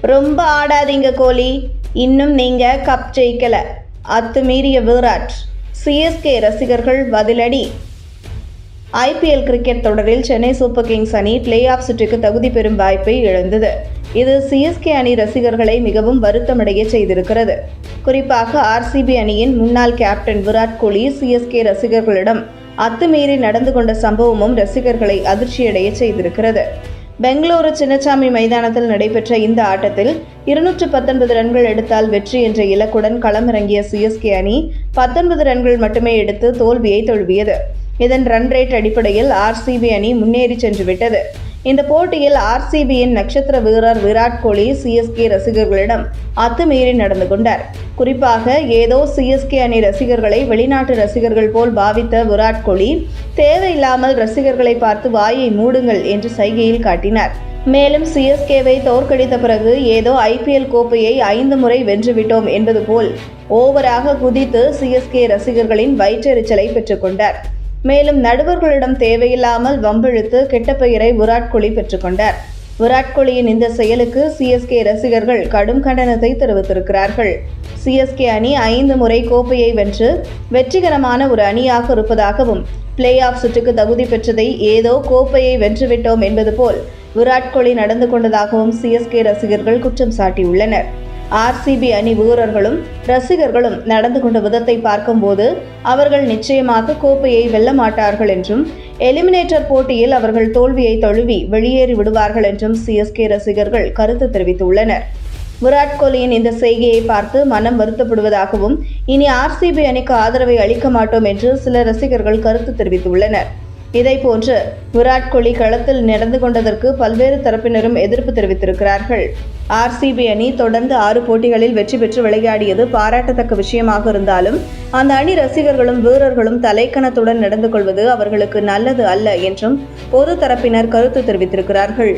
ரொம்ப ஆடாதீங்க கோலி. இன்னும் நீங்க கப் ஜெயிக்கல. அத்துமீறிய விராட் சிஎஸ்கே ரசிகர்கள் பதிலடி. ஐபிஎல் கிரிக்கெட் தொடரில் சென்னை சூப்பர் கிங்ஸ் அணி பிளே ஆஃப் சுற்றுக்கு தகுதி பெறும் வாய்ப்பை இழந்தது. இது சிஎஸ்கே அணி ரசிகர்களை மிகவும் வருத்தமடைய செய்திருக்கிறது. குறிப்பாக ஆர்சிபி அணியின் முன்னாள் கேப்டன் விராட் கோலி சிஎஸ்கே ரசிகர்களிடம் அத்துமீறி நடந்து கொண்ட சம்பவமும் ரசிகர்களை அதிர்ச்சியடைய செய்திருக்கிறது. பெங்களூரு சின்னசாமி மைதானத்தில் நடைபெற்ற இந்த ஆட்டத்தில் இருநூற்று பத்தொன்பது ரன்கள் எடுத்தால் வெற்றி என்ற இலக்குடன் களமிறங்கிய சிஎஸ்கே அணி பத்தொன்பது ரன்கள் மட்டுமே எடுத்து தோல்வியை தழுவியது. இதன் ரன் ரேட் அடிப்படையில் ஆர்சிபி அணி முன்னேறி சென்று விட்டது. இந்த போட்டியில் ஆர்சிபியின் நட்சத்திர வீரர் விராட் கோலி சிஎஸ்கே ரசிகர்களிடம் அத்துமீறி நடந்து கொண்டார். குறிப்பாக ஏதோ சிஎஸ்கே அணி ரசிகர்களை வெளிநாட்டு ரசிகர்கள் போல் பாவித்த விராட் கோலி தேவையில்லாமல் ரசிகர்களை பார்த்து வாயை மூடுங்கள் என்று சைகையில் காட்டினார். மேலும் சிஎஸ்கேவை தோற்கடித்த பிறகு ஏதோ ஐபிஎல் கோப்பையை ஐந்து முறை வென்றுவிட்டோம் என்பது போல் ஓவராக குதித்து சிஎஸ்கே ரசிகர்களின் வயிற்றெரிச்சலை பெற்றுக்கொண்டார் மேலும் நடுவர்களிடம் தேவையில்லாமல் வம்பிழுத்து கெட்ட பெயரை விராட் கோலி பெற்றுக்கொண்டார் விராட் கோலியின் இந்த செயலுக்கு சிஎஸ்கே ரசிகர்கள் கடும் கண்டனத்தை தெரிவித்திருக்கிறார்கள். சிஎஸ்கே அணி ஐந்து முறை கோப்பையை வென்று வெற்றிகரமான ஒரு அணியாக இருப்பதாகவும் பிளே ஆஃப் சுற்றுக்கு தகுதி பெற்றதை ஏதோ கோப்பையை வென்றுவிட்டோம் என்பது போல் விராட் கோலி நடந்து கொண்டதாகவும் சிஎஸ்கே ரசிகர்கள் குற்றம் சாட்டியுள்ளனர். ஆர்சிபி அணி வீரர்களும் ரசிகர்களும் நடந்து கொண்ட விதத்தை பார்க்கும்போது அவர்கள் நிச்சயமாக கோப்பையை வெல்ல மாட்டார்கள் என்றும் எலிமினேட்டர் போட்டியில் அவர்கள் தோல்வியை தழுவி வெளியேறி விடுவார்கள் என்றும் சிஎஸ்கே ரசிகர்கள் கருத்து தெரிவித்துள்ளனர். விராட் கோலியின் இந்த செய்கையை பார்த்து மனம் வருத்தப்படுவதாகவும் இனி ஆர்சிபி அணிக்கு ஆதரவை அளிக்க மாட்டோம் என்று சில ரசிகர்கள் கருத்து தெரிவித்துள்ளனர். இதேபோன்று விராட் கோலி களத்தில் நடந்து கொண்டதற்கு பல்வேறு தரப்பினரும் எதிர்ப்பு தெரிவித்திருக்கிறார்கள். ஆர்சிபி அணி தொடர்ந்து ஆறு போட்டிகளில் வெற்றி பெற்று விளையாடியது பாராட்டத்தக்க விஷயமாக இருந்தாலும் அந்த அணி ரசிகர்களும் வீரர்களும் தலைக்கணத்துடன் நடந்து கொள்வது அவர்களுக்கு நல்லது அல்ல என்றும் பொது தரப்பினர் கருத்து தெரிவித்திருக்கிறார்கள்.